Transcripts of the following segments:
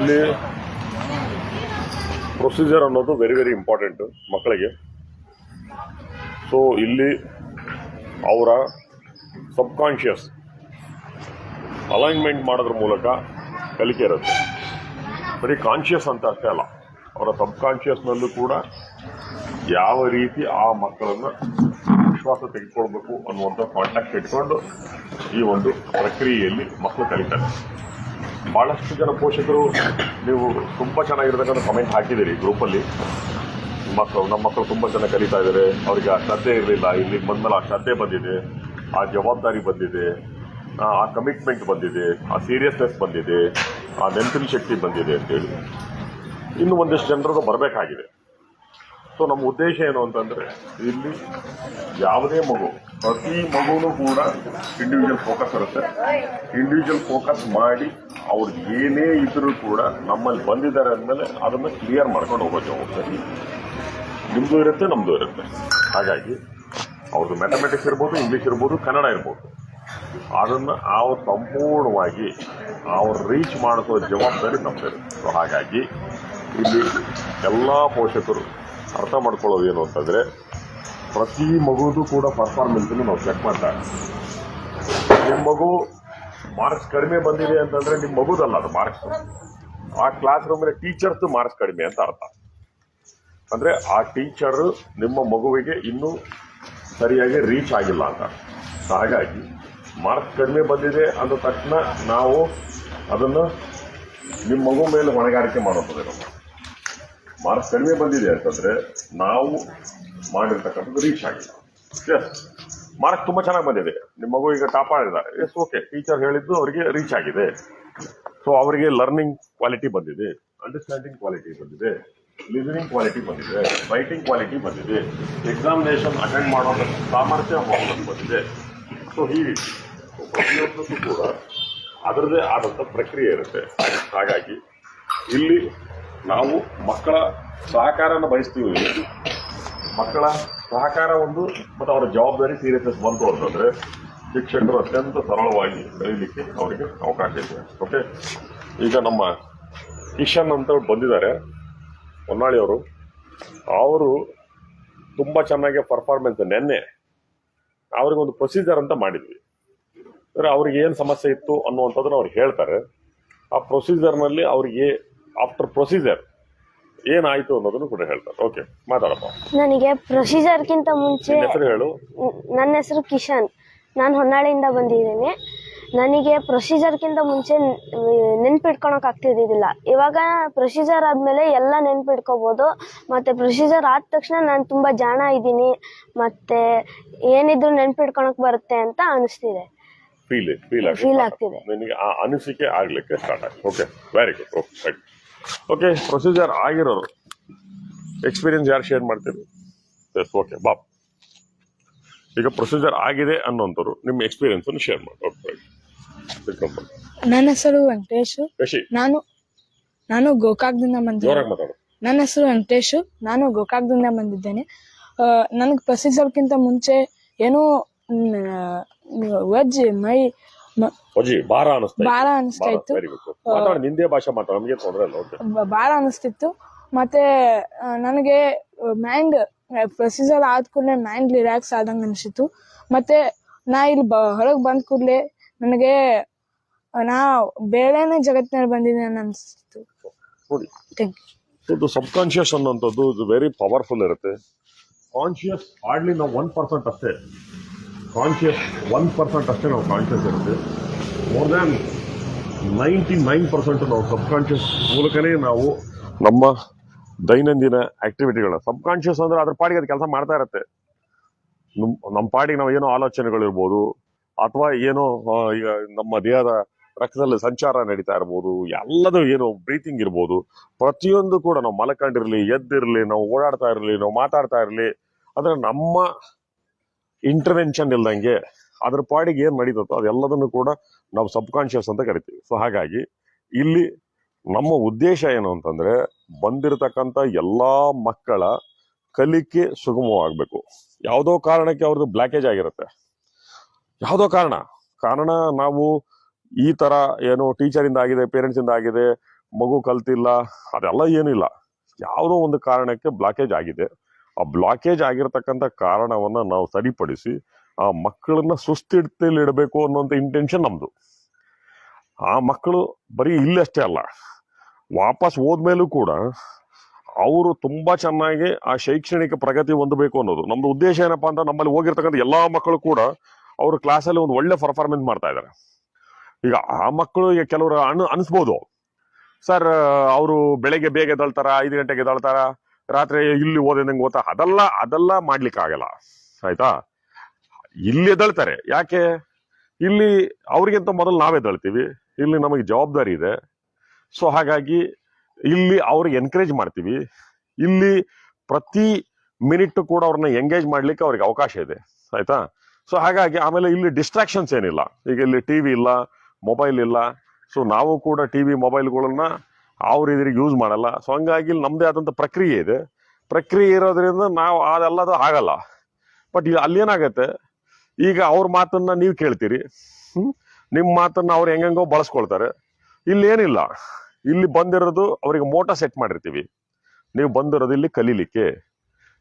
ಇಲ್ಲಿ ಪ್ರೊಸೀಜರ್ ಅನ್ನೋದು very very important ಮಕ್ಕಳಿಗೆ. ಸೊ ಇಲ್ಲಿ ಅವರ ಸಬ್ಕಾನ್ಷಿಯಸ್ ಅಲೈನ್ಮೆಂಟ್ ಮಾಡೋದ್ರ ಮೂಲಕ ಕಲಿಕೆ ಇರುತ್ತೆ. ಬರೀ ಕಾನ್ಷಿಯಸ್ ಅಂತ ಅಷ್ಟೇ ಅಲ್ಲ. ಅವರ ಸಬ್ಕಾನ್ಷಿಯಸ್ನಲ್ಲೂ ಕೂಡ ಯಾವ ರೀತಿ ಆ ಮಕ್ಕಳನ್ನು ವಿಶ್ವಾಸ ತೆಗೆದುಕೊಳ್ಬೇಕು ಅನ್ನುವಂಥ ಕಾಂಟ್ಯಾಕ್ಟ್ ಇಟ್ಕೊಂಡು ಈ ಒಂದು ಪ್ರಕ್ರಿಯೆಯಲ್ಲಿ ಮಕ್ಕಳು ಕಲಿತಾರೆ. ಬಹಳಷ್ಟು ಜನ ಪೋಷಕರು ನೀವು ತುಂಬಾ ಚೆನ್ನಾಗಿರ್ತಕ್ಕಂಥ ಕಮೆಂಟ್ ಹಾಕಿದ್ದೀರಿ ಗ್ರೂಪಲ್ಲಿ ಮಕ್ಕಳು, ನಮ್ಮ ಮಕ್ಕಳು ತುಂಬಾ ಚೆನ್ನಾಗಿ ಕಲಿತಾ ಇದ್ದಾರೆ. ಅವರಿಗೆ ಆ ಶ್ರದ್ಧೆ ಇರಲಿಲ್ಲ. ಇಲ್ಲಿ ಬಂದ್ಮೇಲೆ ಆ ಶ್ರದ್ಧೆ ಬಂದಿದೆ. ಆ ಜವಾಬ್ದಾರಿ ಬಂದಿದೆ. ಆ ಕಮಿಟ್ಮೆಂಟ್ ಬಂದಿದೆ. ಆ ಸೀರಿಯಸ್ನೆಸ್ ಬಂದಿದೆ. ಆ ನೆನಪಿನ ಶಕ್ತಿ ಬಂದಿದೆ ಅಂತೇಳಿ. ಇನ್ನು ಒಂದಿಷ್ಟು ಜನರಿಗೂ ಬರಬೇಕಾಗಿದೆ. ಸೊ, ನಮ್ಮ ಉದ್ದೇಶ ಏನು ಅಂತಂದ್ರೆ, ಇಲ್ಲಿ ಯಾವುದೇ ಮಗು, ಪ್ರತಿ ಮಗುನು ಕೂಡ ಇಂಡಿವಿಜುವಲ್ ಫೋಕಸ್ ಇರುತ್ತೆ. ಇಂಡಿವಿಜುವಲ್ ಫೋಕಸ್ ಮಾಡಿ ಅವ್ರು ಏನೇ ಇದ್ರೂ ಕೂಡ ನಮ್ಮಲ್ಲಿ ಬಂದಿದ್ದಾರೆ ಅಂದಮೇಲೆ ಅದನ್ನು ಕ್ಲಿಯರ್ ಮಾಡ್ಕೊಂಡು ಹೋಗೋ ಜವಾಬ್ದಾರಿ ನಿಮ್ದು ಇರುತ್ತೆ, ನಮ್ದು ಇರುತ್ತೆ. ಹಾಗಾಗಿ ಅವ್ರದ್ದು ಮ್ಯಾಥಮೆಟಿಕ್ಸ್ ಇರ್ಬೋದು ಇಂಗ್ಲೀಷ್ ಇರ್ಬೋದು, ಕನ್ನಡ ಇರ್ಬೋದು. ಅದನ್ನು ಅವ್ರು ಸಂಪೂರ್ಣವಾಗಿ ಅವ್ರು ರೀಚ್ ಮಾಡಿಸೋ ಜವಾಬ್ದಾರಿ ನಮ್ದಿರುತ್ತೆ. ಸೊ ಹಾಗಾಗಿ, ಇಲ್ಲಿ ಎಲ್ಲ ಪೋಷಕರು ಅರ್ಥ ಮಾಡ್ಕೊಳ್ಳೋದು ಏನು ಅಂತಂದ್ರೆ ಪ್ರತಿ ಮಗುದು ಕೂಡ ಪರ್ಫಾರ್ಮೆನ್ಸನ್ನು ನಾವು ಚೆಕ್ ಮಾಡ್ತಾ. ನಿಮ್ಮ ಮಗು ಮಾರ್ಕ್ಸ್ ಕಡಿಮೆ ಬಂದಿದೆ ಅಂತಂದ್ರೆ ನಿಮ್ಮ ಮಗುದಲ್ಲ, ಅದು ಮಾರ್ಕ್ಸ್ ಆ ಕ್ಲಾಸ್ ರೂಮಲ್ಲಿ ಟೀಚರ್ಸ್ ಮಾರ್ಕ್ಸ್ ಕಡಿಮೆ ಅಂತ ಅರ್ಥ. ಅಂದ್ರೆ ಆ ಟೀಚರ್ ನಿಮ್ಮ ಮಗುವಿಗೆ ಇನ್ನೂ ಸರಿಯಾಗಿ ರೀಚ್ ಆಗಿಲ್ಲ ಅಂತ. ಹಾಗಾಗಿ ಮಾರ್ಕ್ಸ್ ಕಡಿಮೆ ಬಂದಿದೆ ಅಂದ ತಕ್ಷಣ ನಾವು ಅದನ್ನು ನಿಮ್ಮ ಮಗು ಮೇಲೆ ಹೊಣೆಗಾರಿಕೆ ನಮ್ಮ ಮಾರ್ಕ್ಸ್ ಕಡಿಮೆ ಬಂದಿದೆ ಅಂತಂದ್ರೆ ನಾವು ಮಾಡಿರ್ತಕ್ಕಂಥದ್ದು ರೀಚ್ ಆಗಿಲ್ಲ ಎಸ್ ಮಾರ್ಕ್ಸ್ ತುಂಬಾ ಚೆನ್ನಾಗಿ ಬಂದಿದೆ. ನಿಮ್ಮ ಮಗು ಈಗ ಟಾಪ್ ಆಗಿದ್ದಾರೆ ಎಸ್ ಓಕೆ ಟೀಚರ್ ಹೇಳಿದ್ದು ಅವರಿಗೆ ರೀಚ್ ಆಗಿದೆ. ಸೊ ಅವರಿಗೆ ಲರ್ನಿಂಗ್ ಕ್ವಾಲಿಟಿ ಬಂದಿದೆ. ಅಂಡರ್ಸ್ಟ್ಯಾಂಡಿಂಗ್ ಕ್ವಾಲಿಟಿ ಬಂದಿದೆ. ಲಿಸನಿಂಗ್ ಕ್ವಾಲಿಟಿ ಬಂದಿದೆ. ರೈಟಿಂಗ್ ಕ್ವಾಲಿಟಿ ಬಂದಿದೆ. ಎಕ್ಸಾಮಿನೇಷನ್ ಅಟೆಂಡ್ ಮಾಡೋ ಸಾಮರ್ಥ್ಯ ಬಂದಿದೆ. ಸೊ ಈ ರೀತಿ ಪ್ರತಿಯೊಂದಕ್ಕೂ ಕೂಡ ಅದರದೇ ಆದಂಥ ಪ್ರಕ್ರಿಯೆ ಇರುತ್ತೆ. ಹಾಗಾಗಿ ಇಲ್ಲಿ ನಾವು ಮಕ್ಕಳ ಸಹಕಾರನ ಬಯಸ್ತೀವಿ. ಮಕ್ಕಳ ಸಹಕಾರ ಒಂದು ಮತ್ತು ಅವರ ಜವಾಬ್ದಾರಿ ಸೀರಿಯಸ್ನೆಸ್ ಬಂತು ಅಂತಂದ್ರೆ ಶಿಕ್ಷಕರು ಅತ್ಯಂತ ಸರಳವಾಗಿ ಬೆಳೀಲಿಕ್ಕೆ ಅವರಿಗೆ ಅವಕಾಶ ಇದೆ. ಓಕೆ ಈಗ ನಮ್ಮ ಕಿಶನ್ ಅಂತ ಬಂದಿದ್ದಾರೆ. ಹೊನ್ನಾಳಿಯವರು ಅವರು. ತುಂಬ ಚೆನ್ನಾಗಿ ಪರ್ಫಾರ್ಮೆನ್ಸ್ ನೆನ್ನೆ ಅವ್ರಿಗೊಂದು ಪ್ರೊಸೀಜರ್ ಅಂತ ಮಾಡಿದ್ವಿ. ಅಂದರೆ ಅವ್ರಿಗೆ ಏನು ಸಮಸ್ಯೆ ಇತ್ತು ಅನ್ನುವಂಥದ್ದನ್ನು ಅವ್ರು ಹೇಳ್ತಾರೆ. ಆ ಪ್ರೊಸೀಜರ್ನಲ್ಲಿ ಅವ್ರಿಗೆ ಆಫ್ಟರ್ ಪ್ರೊಸೀಜರ್ ಏನಾಯ್ತು ಅನ್ನೋದನ್ನು ಕೂಡ ಹೇಳ್ತಾರೆ. ಓಕೆ ಮಾತಾಡಪ್ಪ. ನನಗೆ ಪ್ರೊಸೀಜರ್ಗಿಂತ ಮುಂಚೆ ಹೆಸರು ಹೇಳು. ನನ್ನ ಹೆಸರು ಕಿಶನ್. ನಾನು ಹೊನ್ನಾಳಿಯಿಂದ ಬಂದಿದ್ದೀನಿ. ನನಗೆ ಪ್ರೊಸೀಜರ್ಗಿಂತ ಮುಂಚೆ ನೆನ್ಪಿಟ್ಕೊಳಕ್ ಆಗ್ತಿದ್ದಿಲ್ಲ ಇವಾಗ ಪ್ರೊಸೀಜರ್ ಆದಮೇಲೆ ಎಲ್ಲ ನೆನ್ಪಿಟ್ಕೋಬೋದು. ಮತ್ತೆ ಪ್ರೊಸೀಜರ್ ಆದ ತಕ್ಷಣ ನಾನು ತುಂಬ ಜಾಣ ಇದ್ದೀನಿ. ಮತ್ತೆ ಏನಿದ್ರು ನೆನ್ಪಿಟ್ಕೊಳಕ್ ಬರುತ್ತೆ ಅಂತ ಅನಿಸ್ತಿದೆ. ಫೀಲ್ ಫೀಲ್ ಆಗ್ತಿದೆ. ನಿನಗೆ ಆ ಅನಿಸಿಕೆ ಆಗ್ಲಿಕ್ಕೆ ಸ್ಟಾರ್ಟ್ ಆಯ್ತು. Okay very good okay okay procedure ಆಗಿರೋರು. ಎಕ್ಸ್ಪೀರಿಯನ್ಸ್ ಯಾರು ಶೇರ್ ಮಾಡ್ತೀರಿ? ಎಸ್ ಓಕೆ ಬಾಪ್. ಈಗ ಪ್ರೊಸೀಜರ್ ಆಗಿದೆ ಅನ್ನೋಂಥವ್ರು ನಿಮ್ಮ ಎಕ್ಸ್ಪೀರಿಯನ್ಸ್ ಅನ್ನು ಶೇರ್ ಮಾಡಿ. ಓಕೆ ನನ್ನ ಹೆಸರು ವೆಂಕಟೇಶ್. ನಾನು ನಾನು ಗೋಕಾಕ್ದಿಂದ ಬಂದಿದ್ದೇನೆ. ಜೋರಾಗಿ ಮಾತಾಡು. ನನ್ನ ಹೆಸರು ವೆಂಕಟೇಶ್. ನಾನು ಗೋಕಾಕ್ದಿಂದ ಬಂದಿದ್ದೇನೆ. ನನಗೆ ಪ್ರೊಸೀಜರ್ಗಿಂತ ಮುಂಚೆ ಏನೋ ವೆಜ್ ಮ- ಅಜ್ಜಿ ಭಾರ ಅನಿಸ್ತಾ ಭಾರ ಅನಿಸ್ತಾ ಇತ್ತು. ವೆರಿ ಗುಡ್ ಮಾತಾಡಿ ನಿಂದೇ ಭಾಷೆ ಮಾತಾಡ ನಮಗೆ ತೊಂದರೆ ಇಲ್ಲ ಓಕೆ ಬ- ಭಾಳ ಅನಿಸ್ತಿತ್ತು. ಮತ್ತೆ ಆ, ನನಗೆ ಮೈಂಡ್ ಪ್ರೊಸೀಜರ್ ಆದ ಕೂಡಲೇ ಮೈಂಡ್ ರಿಲ್ಯಾಕ್ಸ್ ಆದಂಗೆ ಅನಿಸಿತು ಮತ್ತೆ ನಾ ಇಲ್ಲಿ ಬ ಹೊರಗೆ ಬಂದ ಕೂಡಲೇ ನನಗೆ ನಾ ಬೇರೆನೇ ಜಗತ್ತಿನಲ್ಲಿ ಬಂದಿದ್ದೇನೆ ಅನಿಸ್ತು ನೋಡಿ ಥ್ಯಾಂಕ್ ಯು ಇದು ಸಬ್ ಕಾನ್ಶಿಯಸ್ ಅನ್ನೋಂಥದ್ದು ಇದು ವೆರಿ ಪವರ್ಫುಲ್ ಇರುತ್ತೆ. ಕಾನ್ಶಿಯಸ್ ಹಾರ್ಡ್ಲಿ ನಾವು ಒನ್ ಪರ್ಸೆಂಟ್ ಅಷ್ಟೇ. ಕಾನ್ಶಿಯಸ್ ಒನ್ ಪರ್ಸೆಂಟ್ ಅಷ್ಟೇ ನಾವು ಕಾನ್ಶಿಯಸ್ ಇರುತ್ತೆ. More than ninety nine percent ನಾವು ಸಬ್ ಕಾನ್ಶಿಯಸ್ ಮೂಲಕನೇ ನಾವು ನಮ್ಮ ದೈನಂದಿನ ಆಕ್ಟಿವಿಟಿಗಳ ಸಬ್ ಕಾನ್ಶಿಯಸ್ ಅಂದ್ರೆ ಅದ್ರ ಪಾಡಿಗೆ ಅದು ಕೆಲಸ ಮಾಡ್ತಾ ಇರುತ್ತೆ. ನಮ್- ನಮ್ಮ ಪಾಡಿಗೆ ನಾವು ಏನೋ ಆಲೋಚನೆಗಳಿರ್ಬೋದು, ಅಥವಾ ಏನೋ ಈಗ ನಮ್ಮ ದೇಹದ ರಕ್ತದಲ್ಲಿ ಸಂಚಾರ ನಡೀತಾ ಇರ್ಬೋದು, ಎಲ್ಲದೂ ಏನು ಬ್ರೀತಿಂಗ್ ಇರ್ಬೋದು, ಪ್ರತಿಯೊಂದು ಕೂಡ ನಾವು ಮಲ್ಕೊಂಡಿರಲಿ, ಎದ್ದಿರಲಿ, ನಾವು ಓಡಾಡ್ತಾ ಇರಲಿ, ನಾವು ಮಾತಾಡ್ತಾ ಇರಲಿ ಅಂದ್ರೆ ನಮ್ಮ ಇಂಟರ್ವೆನ್ಷನ್ ಇಲ್ದಂಗೆ ಅದ್ರ ಪಾಡಿಗೆ ಏನು ನಡೀತದೋ ಅದೆಲ್ಲದನ್ನು ಕೂಡ ನಾವು ಸಬ್ ಕಾನ್ಶಿಯಸ್ ಅಂತ ಕರಿತೀವಿ. ಸೊ ಹಾಗಾಗಿ ಇಲ್ಲಿ ನಮ್ಮ ಉದ್ದೇಶ ಏನು ಅಂತಂದ್ರೆ ಬಂದಿರತಕ್ಕಂಥ ಎಲ್ಲಾ ಮಕ್ಕಳ ಕಲಿಕೆ ಸುಗಮವಾಗಬೇಕು. ಯಾವುದೋ ಕಾರಣಕ್ಕೆ ಅವ್ರದ್ದು ಬ್ಲಾಕೇಜ್ ಆಗಿರುತ್ತೆ. ಯಾವುದೋ ಕಾರಣ? ಕಾರಣ ನಾವು ಈ ತರ ಏನು ಟೀಚರ್ ಇಂದ ಆಗಿದೆ ಪೇರೆಂಟ್ಸ್ ಇಂದ ಆಗಿದೆ, ಮಗು ಕಲ್ತಿಲ್ಲ, ಅದೆಲ್ಲ ಏನಿಲ್ಲ. ಯಾವುದೋ ಒಂದು ಕಾರಣಕ್ಕೆ ಬ್ಲಾಕೇಜ್ ಆಗಿದೆ. ಆ ಬ್ಲಾಕೇಜ್ ಆಗಿರತಕ್ಕಂಥ ಕಾರಣವನ್ನ ನಾವು ಸರಿಪಡಿಸಿ ಆ ಮಕ್ಕಳನ್ನ ಸುಸ್ಥಿತಿಯಲ್ಲಿ ಇಡಬೇಕು ಅನ್ನೋಂಥ ಇಂಟೆನ್ಷನ್ ನಮ್ಮದು ಆ ಮಕ್ಕಳು ಬರೀ ಇಲ್ಲಷ್ಟೇ ಅಲ್ಲ, ವಾಪಸ್ ಹೋದ್ಮೇಲೂ ಕೂಡ ಅವರು ತುಂಬಾ ಚೆನ್ನಾಗಿ ಆ ಶೈಕ್ಷಣಿಕ ಪ್ರಗತಿ ಹೊಂದಬೇಕು ಅನ್ನೋದು. ನಮ್ಮದು ಉದ್ದೇಶ ಏನಪ್ಪಾ ಅಂತ ನಮ್ಮಲ್ಲಿ ಹೋಗಿರ್ತಕ್ಕಂಥ ಎಲ್ಲಾ ಮಕ್ಕಳು ಕೂಡ ಅವರು ಕ್ಲಾಸಲ್ಲಿ ಒಂದು ಒಳ್ಳೆ ಪರ್ಫಾರ್ಮೆನ್ಸ್ ಮಾಡ್ತಾ ಇದ್ದಾರೆ ಈಗ ಆ ಮಕ್ಕಳು ಈಗ ಕೆಲವರು ಅನ್, ಅನಿಸ್ಬೋದು. ಸರ್ ಅವರು ಬೆಳಗ್ಗೆ ಬೇಗ ಎದ್ದಳ್ತಾರ? ಐದು ಗಂಟೆಗೆ ಎದ್ದೇಳ್ತಾರ? ರಾತ್ರಿ ಇಲ್ಲಿ ಓದಿದಂಗೆ ಗೊತ್ತಾ ಅದೆಲ್ಲ ಅದೆಲ್ಲ ಮಾಡ್ಲಿಕ್ಕೆ ಆಗಲ್ಲ. ಆಯ್ತಾ? ಇಲ್ಲಿ ಎದ್ದೇಳ್ತಾರೆ. ಯಾಕೆ? ಇಲ್ಲಿ ಅವ್ರಿಗಿಂತ ಮೊದಲು ನಾವೇ ಎದ್ದೇಳ್ತೀವಿ. ಇಲ್ಲಿ ನಮಗೆ ಜವಾಬ್ದಾರಿ ಇದೆ. ಸೊ ಹಾಗಾಗಿ ಇಲ್ಲಿ ಅವ್ರಿಗೆ ಎನ್ಕರೇಜ್ ಮಾಡ್ತೀವಿ. ಇಲ್ಲಿ ಪ್ರತಿ ಮಿನಿಟ್ ಕೂಡ ಅವ್ರನ್ನ ಎಂಗೇಜ್ ಮಾಡ್ಲಿಕ್ಕೆ ಅವ್ರಿಗೆ ಅವಕಾಶ ಇದೆ. ಆಯ್ತಾ? ಸೊ ಹಾಗಾಗಿ ಆಮೇಲೆ ಇಲ್ಲಿ ಡಿಸ್ಟ್ರಾಕ್ಷನ್ಸ್ ಏನಿಲ್ಲ. ಈಗ ಇಲ್ಲಿ ಟಿವಿ ಇಲ್ಲ ಮೊಬೈಲ್ ಇಲ್ಲ. ಸೊ ನಾವು ಕೂಡ ಟಿವಿ ಮೊಬೈಲ್ಗಳನ್ನ ಅವ್ರ ಇದ್ರಿಗೆ ಯೂಸ್ ಮಾಡಲ್ಲ. ಸೊ ಹಂಗಾಗಿ ಇಲ್ಲಿ ನಮ್ಮದೇ ಆದಂಥ ಪ್ರಕ್ರಿಯೆ ಇದೆ. ಪ್ರಕ್ರಿಯೆ ಇರೋದ್ರಿಂದ ನಾವು ಅದೆಲ್ಲದು ಆಗಲ್ಲ. ಬಟ್ ಇಲ್ಲಿ ಅಲ್ಲೇನಾಗತ್ತೆ ಈಗ ಅವ್ರ ಮಾತನ್ನ ನೀವು ಕೇಳ್ತೀರಿ. ನಿಮ್ಮ ಮಾತನ್ನ ಅವ್ರು ಹೆಂಗೆಂಗೋ ಬಳಸ್ಕೊಳ್ತಾರೆ. ಇಲ್ಲಿ ಏನಿಲ್ಲ. ಇಲ್ಲಿ ಬಂದಿರೋದು ಅವರಿಗೆ ಮೋಟ ಸೆಟ್ ಮಾಡಿರ್ತೀವಿ. ನೀವು ಬಂದಿರೋದು ಇಲ್ಲಿ ಕಲೀಲಿಕ್ಕೆ.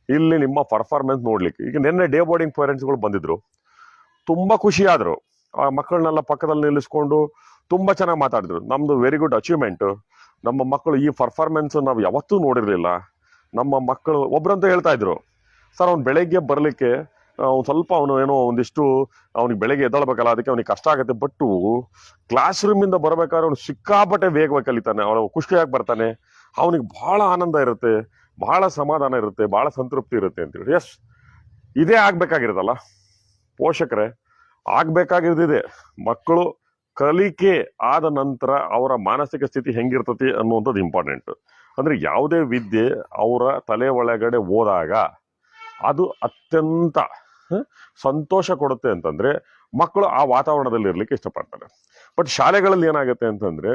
ಇಲ್ಲಿ ನಿಮ್ಮ ಪರ್ಫಾರ್ಮೆನ್ಸ್ ನೋಡ್ಲಿಕ್ಕೆ. ಈಗ ನಿನ್ನೆ ಡೇ ಬೋರ್ಡಿಂಗ್ ಪೇರೆಂಟ್ಸ್ಗಳು ಬಂದಿದ್ರು. ತುಂಬಾ ಖುಷಿ ಆದ್ರು. ಆ ಮಕ್ಕಳನ್ನೆಲ್ಲ ಪಕ್ಕದಲ್ಲಿ ನಿಲ್ಲಿಸ್ಕೊಂಡು ತುಂಬಾ ಚೆನ್ನಾಗಿ ಮಾತಾಡಿದ್ರು. ನಮ್ದು ವೆರಿ ಗುಡ್ ಅಚೀವ್ಮೆಂಟ್ ನಮ್ಮ ಮಕ್ಕಳು ಈ ಪರ್ಫಾರ್ಮೆನ್ಸ್ ನಾವು ಯಾವತ್ತೂ ನೋಡಿರಲಿಲ್ಲ. ನಮ್ಮ ಮಕ್ಕಳು ಒಬ್ಬರಂತ ಹೇಳ್ತಾ ಇದ್ರು, ಸರ್, ಅವ್ನು ಬೆಳಗ್ಗೆ ಬರಲಿಕ್ಕೆ ಅವ್ನು ಸ್ವಲ್ಪ ಅವನು ಏನೋ ಒಂದಿಷ್ಟು, ಅವ್ನಿಗೆ ಬೆಳಗ್ಗೆ ಎದ್ದಾಳ್ಬೇಕಲ್ಲ, ಅದಕ್ಕೆ ಅವ್ನಿಗೆ ಕಷ್ಟ ಆಗುತ್ತೆ, ಬಟ್ಟು ಕ್ಲಾಸ್ ರೂಮಿಂದ ಬರ್ಬೇಕಾದ್ರೆ ಅವ್ನು ಸಿಕ್ಕಾಪಟ್ಟೆ ವೇಗವಾಗಿ ಕಲಿತಾನೆ, ಅವನು ಖುಷಿಯಾಗಿ ಬರ್ತಾನೆ, ಅವನಿಗೆ ಬಹಳ ಆನಂದ ಇರುತ್ತೆ ಬಹಳ ಸಮಾಧಾನ ಇರುತ್ತೆ ಬಹಳ ಸಂತೃಪ್ತಿ ಇರುತ್ತೆ ಅಂತೇಳಿ ಎಸ್ ಇದೇ ಆಗ್ಬೇಕಾಗಿರೋದಲ್ಲ. ಪೋಷಕರೇ ಆಗಬೇಕಾಗಿರೋದಿದೆ ಮಕ್ಕಳು ಕಲಿಕೆ ಆದ ನಂತರ ಅವರ ಮಾನಸಿಕ ಸ್ಥಿತಿ ಹೆಂಗಿರ್ತತಿ ಅನ್ನುವಂಥದ್ದು ಇಂಪಾರ್ಟೆಂಟ್ ಅಂದ್ರೆ ಯಾವುದೇ ವಿದ್ಯೆ ಅವರ ತಲೆ ಒಳಗಡೆ ಹೋದಾಗ ಅದು ಅತ್ಯಂತ ಸಂತೋಷ ಕೊಡುತ್ತೆ ಅಂತಂದ್ರೆ ಮಕ್ಕಳು ಆ ವಾತಾವರಣದಲ್ಲಿ ಇರಲಿಕ್ಕೆ ಇಷ್ಟಪಡ್ತಾರೆ. ಬಟ್ ಶಾಲೆಗಳಲ್ಲಿ ಏನಾಗುತ್ತೆ ಅಂತಂದ್ರೆ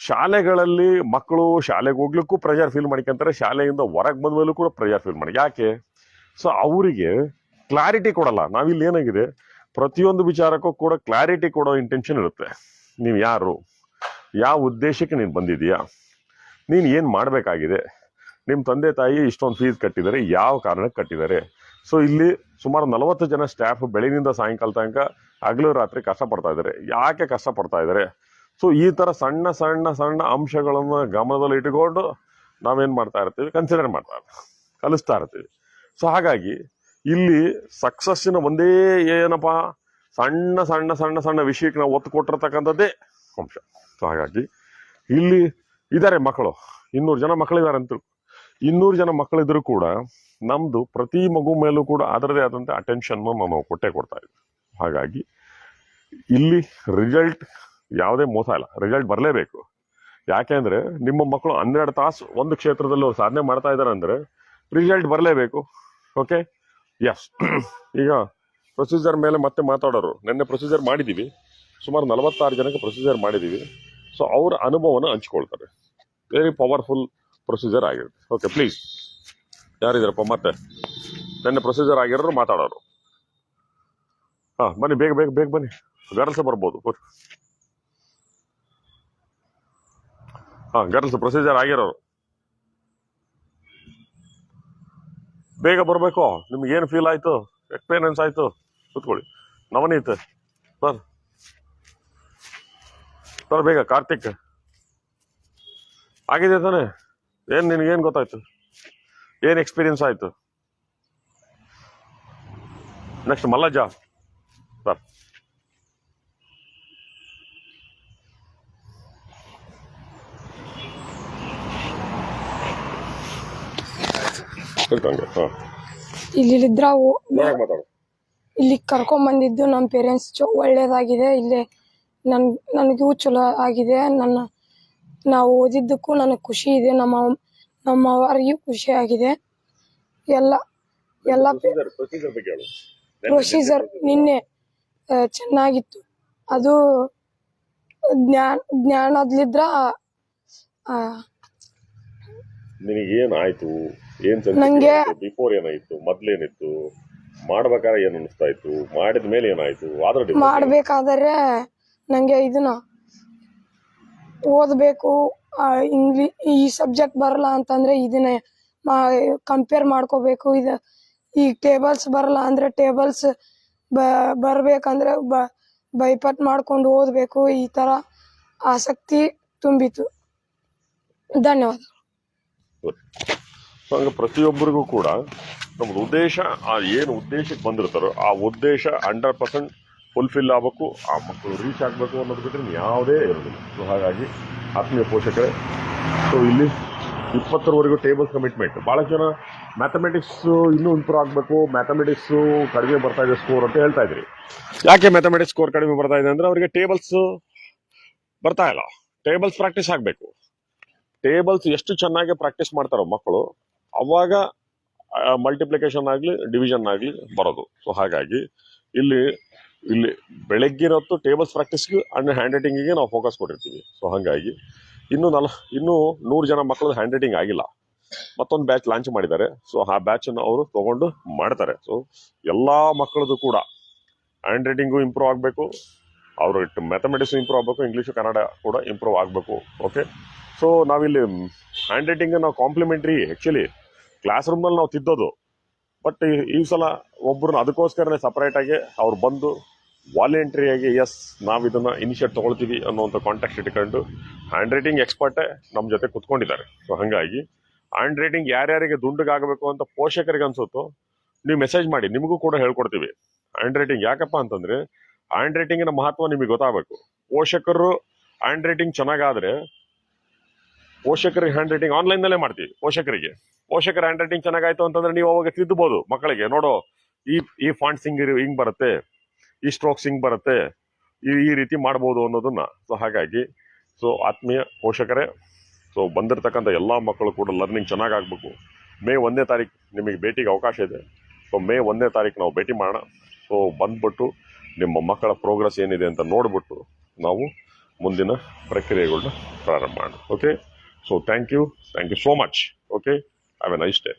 ಶಾಲೆಗಳಲ್ಲಿ ಮಕ್ಕಳು ಶಾಲೆಗೆ ಹೋಗ್ಲಿಕ್ಕೂ ಪ್ರೆಷರ್ ಫೀಲ್ ಮಾಡ್ಕೊಂತಾರೆ, ಶಾಲೆಯಿಂದ ಹೊರಗೆ ಬಂದ ಮೇಲೂ ಕೂಡ ಪ್ರೆಷರ್ ಫೀಲ್ ಮಾಡಿ ಯಾಕೆ? ಸೊ ಅವರಿಗೆ ಕ್ಲಾರಿಟಿ ಕೊಡಲ್ಲ. ನಾವಿಲ್ಲಿ ಏನಾಗಿದೆ? ಪ್ರತಿಯೊಂದು ವಿಚಾರಕ್ಕೂ ಕೂಡ ಕ್ಲಾರಿಟಿ ಕೊಡೋ ಇಂಟೆನ್ಷನ್ ಇರುತ್ತೆ. ನೀವು ಯಾರು? ಯಾವ ಉದ್ದೇಶಕ್ಕೆ ನೀನು ಬಂದಿದೀಯಾ ನೀನು ಏನು ಮಾಡಬೇಕಾಗಿದೆ? ನಿಮ್ಮ ತಂದೆ ತಾಯಿ ಇಷ್ಟೊಂದು ಫೀಸ್ ಕಟ್ಟಿದ್ದಾರೆ, ಯಾವ ಕಾರಣಕ್ಕೆ ಕಟ್ಟಿದ್ದಾರೆ? ಸೊ ಇಲ್ಲಿ ಸುಮಾರು ನಲವತ್ತು ಜನ ಸ್ಟಾಫ್ ಬೆಳಗಿನಿಂದ ಸಾಯಂಕಾಲ ತನಕ ಹಗಲು ರಾತ್ರಿ ಕಷ್ಟಪಡ್ತಾ ಇದ್ದಾರೆ. ಯಾಕೆ ಕಷ್ಟಪಡ್ತಾ ಇದ್ದಾರೆ? ಸೊ ಈ ತರ ಸಣ್ಣ ಸಣ್ಣ ಸಣ್ಣ ಅಂಶಗಳನ್ನು ಗಮನದಲ್ಲಿ ಇಟ್ಟುಕೊಂಡು ನಾವೇನು ಮಾಡ್ತಾ ಇರ್ತೀವಿ? ಕನ್ಸಿಡರ್ ಮಾಡ್ತಾ ಇರ್ತೀವಿ. ಕಲಿಸ್ತಾ ಇರ್ತೀವಿ. ಸೊ ಹಾಗಾಗಿ ಇಲ್ಲಿ ಸಕ್ಸಸ್ಸಿನ ಒಂದೇ ಏನಪ್ಪ? ಸಣ್ಣ ಸಣ್ಣ ಸಣ್ಣ ಸಣ್ಣ ವಿಷಯಕ್ಕೆ ನಾವು ಒತ್ತು ಕೊಟ್ಟಿರ್ತಕ್ಕಂಥದ್ದೇ ಅಂಶ. ಸೊ ಹಾಗಾಗಿ ಇಲ್ಲಿ ಇದ್ದಾರೆ ಮಕ್ಕಳು. ಇನ್ನೂರು ಜನ ಮಕ್ಕಳಿದ್ದಾರೆ ಅಂತ. ಇನ್ನೂರು ಜನ ಮಕ್ಕಳಿದ್ರು ಕೂಡ ನಮ್ದು ಪ್ರತಿ ಮಗು ಮೇಲೂ ಕೂಡ ಅದರದೇ ಆದಂಥ ಅಟೆನ್ಷನ್ ನಾವು ಕೊಟ್ಟೆ ಕೊಡ್ತಾ ಇದ್ವಿ. ಹಾಗಾಗಿ ಇಲ್ಲಿ ರಿಸಲ್ಟ್ ಯಾವುದೇ ಮೋಸ ಇಲ್ಲ. ರಿಸಲ್ಟ್ ಬರಲೇಬೇಕು. ಯಾಕೆಂದ್ರೆ ನಿಮ್ಮ ಮಕ್ಕಳು ಹನ್ನೆರಡು ತಾಸು ಒಂದು ಕ್ಷೇತ್ರದಲ್ಲಿ ಸಾಧನೆ ಮಾಡ್ತಾ ಇದ್ದಾರೆ ಅಂದ್ರೆ ರಿಸಲ್ಟ್ ಬರಲೇಬೇಕು. ಓಕೆ ಎಸ್ ಈಗ ಪ್ರೊಸೀಜರ್ ಮೇಲೆ ಮತ್ತೆ ಮಾತಾಡೋರು. ನಿನ್ನೆ ಪ್ರೊಸೀಜರ್ ಮಾಡಿದ್ದೀವಿ ಸುಮಾರು ನಲವತ್ತಾರು ಜನಕ್ಕೆ ಪ್ರೊಸೀಜರ್ ಮಾಡಿದ್ದೀವಿ ಸೊ ಅವರ ಅನುಭವನ ಹಂಚ್ಕೊಳ್ತಾರೆ. ವೆರಿ ಪವರ್ಫುಲ್ ಪ್ರೊಸೀಜರ್ ಆಗಿರುತ್ತೆ. ಓಕೆ ಪ್ಲೀಸ್ ಯಾರಿದ್ದಾರಪ್ಪ? ಮತ್ತೆ. ನಿನ್ನೆ ಪ್ರೊಸೀಜರ್ ಆಗಿರೋರು ಮಾತಾಡೋರು. ಹಾ, ಬನ್ನಿ, ಬೇಗ ಬೇಗ ಬೇಗ ಬನ್ನಿ. ಗರ್ಲ್ಸ್ ಬರ್ಬೋದು. ಹಾಂ ಗರ್ಲ್ಸ್ ಪ್ರೊಸೀಜರ್ ಆಗಿರೋರು. ಬೇಗ ಬರಬೇಕು. ನಿಮ್ಗೆ ಏನು ಫೀಲ್ ಆಯ್ತು? ಎಕ್ಸ್ಪೀರಿಯನ್ಸ್ ಆಯ್ತು. ಕೂತ್ಕೊಳ್ಳಿ. ನವನೀತ್ ಸರ್ ಸರ್ ಬೇಗ, ಕಾರ್ತಿಕ್. ಆಗಿದೆ ತಾನೆ? ಏನು ನಿನಗೇನು ಗೊತ್ತಾಯ್ತು? ಏನು ಎಕ್ಸ್ಪೀರಿಯನ್ಸ್ ಆಯ್ತು? ನೆಕ್ಸ್ಟ್ ಮಲ್ಲಜ್ಜ. ಸರ್ ತಿಳ್ಕೊಂಡೆ ಹಾ. ಇಲ್ಲಿದ್ರ ಮಾತಾಡು. ಇಲ್ಲಿ ಕರ್ಕೊಂಡ್ ಬಂದಿದ್ದು ನಮ್ಮ ಪೇರೆಂಟ್ಸ್ ಒಳ್ಳೇದಾಗಿದೆ ಇಲ್ಲಿ ನನ್ ನನಗೂ ಚಲೋ ಆಗಿದೆ ನನ್ನ ನಾವು ಓದಿದ್ದಕ್ಕೂ ನನಗೆ ಖುಷಿ ಇದೆ ನಮ್ಮ ನಮ್ಮ ಅವರಿಗೂ ಖುಷಿ ಆಗಿದೆ. ಎಲ್ಲ ಎಲ್ಲ ಪ್ರೊಸೀಜರ್ ಪ್ರೊಸೀಜರ್ ಬಗ್ಗೆ ಹೇಳು. ಪ್ರೊಸೀಜರ್ ನಿನ್ನೆ ಆ, ಚೆನ್ನಾಗಿತ್ತು. ಅದು ಜ್ಞಾನ ಜ್ಞಾನದ್ಲಿದ್ರ ಆ, ನಿನಗೇನ್ ಆಯ್ತು? ಏನ್ ನಂಗೆ- ಬಿಫೋರ್ ಏನಾಯ್ತು? ಮೊದ್ಲೇನಿತ್ತು? ಮಾಡ್ಬೇಕಾದ್ರೆ ಏನ್ ಅನಿಸ್ತಾ ಇತ್ತು ಮಾಡಿದ ಮೇಲೆ ಏನಾಯ್ತು? ಮಾಡ್ಬೇಕಾದ್ರೆ ನಂಗೆ ಇದನ್ನ ಓದಬೇಕು ಇಂಗ್ಲಿ ಈ ಸಬ್ಜೆಕ್ಟ್ ಬರಲ್ಲ ಅಂತಂದ್ರೆ ಇದನ್ನೇ ಕಂಪೇರ್ ಮಾಡ್ಕೋಬೇಕು. ಇದು ಈ ಟೇಬಲ್ಸ್ ಬರಲ್ಲ ಅಂದ್ರೆ ಟೇಬಲ್ಸ್ ಬರ್ಬೇಕಂದ್ರೆ ಬ ಬೈಪಟ್ ಮಾಡ್ಕೊಂಡು ಓದಬೇಕು. ಈ ತರ ಆಸಕ್ತಿ ತುಂಬಿತು. ಧನ್ಯವಾದ. ಹಂಗೆ ಪ್ರತಿಯೊಬ್ಬರಿಗೂ ಕೂಡ ನಮ್ದು ಉದ್ದೇಶ, ಆ ಏನು ಉದ್ದೇಶಕ್ಕೆ ಬಂದಿರ್ತಾರೋ ಆ ಉದ್ದೇಶ ಹಂಡ್ರೆಡ್ ಪರ್ಸೆಂಟ್ ಫುಲ್ಫಿಲ್ ಆಗಬೇಕು, ಆ ಮಕ್ಕಳು ರೀಚ್ ಆಗಬೇಕು ಅನ್ನೋದು ಬಿಟ್ಟರೆ ಯಾವುದೇ ಇರೋದಿಲ್ಲ. ಸೊ ಹಾಗಾಗಿ ಆತ್ಮೀಯ ಪೋಷಕರೇ ಸೊ ಇಲ್ಲಿ ಇಪ್ಪತ್ತರವರೆಗೂ ಟೇಬಲ್ ಕಮಿಟ್ಮೆಂಟ್ ಭಾಳ ಜನ ಮ್ಯಾಥಮೆಟಿಕ್ಸ್ ಇನ್ನೂ ಇಂಪ್ರೂವ್ ಆಗಬೇಕು ಮ್ಯಾಥಮೆಟಿಕ್ಸ್ ಕಡಿಮೆ ಬರ್ತಾ ಇದೆ ಸ್ಕೋರ್ ಅಂತ ಹೇಳ್ತಾ ಇದ್ರಿ. ಯಾಕೆ ಮ್ಯಾಥಮೆಟಿಕ್ಸ್ ಸ್ಕೋರ್ ಕಡಿಮೆ ಬರ್ತಾ ಇದೆ ಅಂದ್ರೆ ಅವರಿಗೆ ಟೇಬಲ್ಸ್ ಬರ್ತಾ ಇಲ್ಲ. ಟೇಬಲ್ಸ್ ಪ್ರಾಕ್ಟೀಸ್ ಆಗಬೇಕು. ಟೇಬಲ್ಸ್ ಎಷ್ಟು ಚೆನ್ನಾಗಿ ಪ್ರಾಕ್ಟೀಸ್ ಮಾಡ್ತಾರೋ ಮಕ್ಕಳು ಅವಾಗ ಮಲ್ಟಿಪ್ಲಿಕೇಶನ್ ಆಗಲಿ ಡಿವಿಷನ್ ಆಗಲಿ ಬರೋದು. ಸೊ ಹಾಗಾಗಿ ಇಲ್ಲಿ ಇಲ್ಲಿ ಬೆಳಗ್ಗಿನ ಹೊತ್ತು ಟೇಬಲ್ಸ್ ಪ್ರಾಕ್ಟೀಸ್ಗೆ ಅಂಡ್ ಹ್ಯಾಂಡ್ ರೈಟಿಂಗಿಗೆ ನಾವು ಫೋಕಸ್ ಕೊಟ್ಟಿರ್ತೀವಿ. ಸೊ ಹಾಗಾಗಿ ಇನ್ನು ನಲ, ಇನ್ನೂ ನೂರು ಜನ ಮಕ್ಕಳದ್ದು ಹ್ಯಾಂಡ್ ರೈಟಿಂಗ್ ಆಗಿಲ್ಲ. ಮತ್ತೊಂದು ಬ್ಯಾಚ್ ಲಾಂಚ್ ಮಾಡಿದ್ದಾರೆ. ಸೊ ಆ ಬ್ಯಾಚನ್ನು ಅವರು ತಗೊಂಡು ಮಾಡ್ತಾರೆ. ಸೊ ಎಲ್ಲ ಮಕ್ಕಳದು ಕೂಡ ಹ್ಯಾಂಡ್ ರೈಟಿಂಗು ಇಂಪ್ರೂವ್ ಆಗಬೇಕು. ಅವ್ರ ಮ್ಯಾಥಮೆಟಿಕ್ಸ್ ಇಂಪ್ರೂವ್ ಆಗಬೇಕು. ಇಂಗ್ಲೀಷು ಕನ್ನಡ ಕೂಡ ಇಂಪ್ರೂವ್ ಆಗಬೇಕು. ಓಕೆ ಸೊ ನಾವಿಲ್ಲಿ ಹ್ಯಾಂಡ್ ರೈಟಿಂಗ್ ನಾವು ಕಾಂಪ್ಲಿಮೆಂಟ್ರಿ ಆ್ಯಕ್ಚುಲಿ ಕ್ಲಾಸ್ ರೂಮ್ನಲ್ಲಿ ನಾವು ತಿದ್ದೋದು. ಬಟ್ ಈ ಸಲ ಒಬ್ಬರನ್ನ ಅದಕ್ಕೋಸ್ಕರನೇ ಸಪ್ರೇಟಾಗಿ ಅವ್ರು ಬಂದು ವಾಲಂಟ್ರಿಯಾಗಿ ಎಸ್ ನಾವು ಇದನ್ನ ಇನಿಷಿಯೇಟ್ ತಗೊಳ್ತೀವಿ ಅನ್ನೋಂಥ ಕಾಂಟ್ಯಾಕ್ಟ್ ಇಟ್ಕೊಂಡು ಹ್ಯಾಂಡ್ ರೈಟಿಂಗ್ ಎಕ್ಸ್ಪರ್ಟೇ ನಮ್ಮ ಜೊತೆ ಕುತ್ಕೊಂಡಿದ್ದಾರೆ. ಸೊ ಹಾಗಾಗಿ ಹ್ಯಾಂಡ್ ರೈಟಿಂಗ್ ಯಾರ್ಯಾರಿಗೆ ದುಂಡಗಾಗಬೇಕು ಅಂತ ಪೋಷಕರಿಗೆ ಅನ್ಸುತ್ತೋ ನೀವು ಮೆಸೇಜ್ ಮಾಡಿ, ನಿಮಗೂ ಕೂಡ ಹೇಳ್ಕೊಡ್ತೀವಿ. ಹ್ಯಾಂಡ್ ರೈಟಿಂಗ್ ಯಾಕಪ್ಪ ಅಂತಂದ್ರೆ ಹ್ಯಾಂಡ್ ರೈಟಿಂಗಿನ ಮಹತ್ವ ನಿಮಗೆ ಗೊತ್ತಾಗಬೇಕು. ಪೋಷಕರು ಹ್ಯಾಂಡ್ ರೈಟಿಂಗ್ ಚೆನ್ನಾಗಾದ್ರೆ ಪೋಷಕರಿಗೆ ಹ್ಯಾಂಡ್ ರೈಟಿಂಗ್ ಆನ್ಲೈನ್ನಲ್ಲೇ ಮಾಡ್ತೀವಿ, ಪೋಷಕರಿಗೆ. ಪೋಷಕರ ಹ್ಯಾಂಡ್ ರೈಟಿಂಗ್ ಚೆನ್ನಾಗಾಯ್ತು ಅಂತಂದ್ರೆ ನೀವು ಅವಾಗ ತಿದ್ದಬಹುದು ಮಕ್ಕಳಿಗೆ. ನೋಡೋ, ಈ ಈ ಫಾಂಟ್ಸ್ ಹಿಂಗ್ ಹಿಂಗ್ ಬರುತ್ತೆ, ಈ ಸ್ಟ್ರೋಕ್ಸ್ ಹಿಂಗ್ ಬರುತ್ತೆ, ಈ ಈ ರೀತಿ ಮಾಡ್ಬೋದು ಅನ್ನೋದನ್ನ. ಸೊ ಹಾಗಾಗಿ ಸೊ ಆತ್ಮೀಯ ಪೋಷಕರೇ ಸೊ ಬಂದಿರತಕ್ಕಂಥ ಎಲ್ಲ ಮಕ್ಕಳು ಕೂಡ ಲರ್ನಿಂಗ್ ಚೆನ್ನಾಗಾಗಬೇಕು. ಮೇ ಒಂದನೇ ತಾರೀಕು ನಿಮಗೆ ಭೇಟಿಗೆ ಅವಕಾಶ ಇದೆ. ಸೊ ಮೇ ಒಂದನೇ ತಾರೀಕು ನಾವು ಭೇಟಿ ಮಾಡೋಣ. ಸೊ ಬಂದ್ಬಿಟ್ಟು ನಿಮ್ಮ ಮಕ್ಕಳ ಪ್ರೋಗ್ರೆಸ್ ಏನಿದೆ ಅಂತ ನೋಡ್ಬಿಟ್ಟು ನಾವು ಮುಂದಿನ ಪ್ರಕ್ರಿಯೆಗಳನ್ನ ಪ್ರಾರಂಭ ಮಾಡೋಣ. Okay So thank you. Thank you so much. Okay. Have a nice day.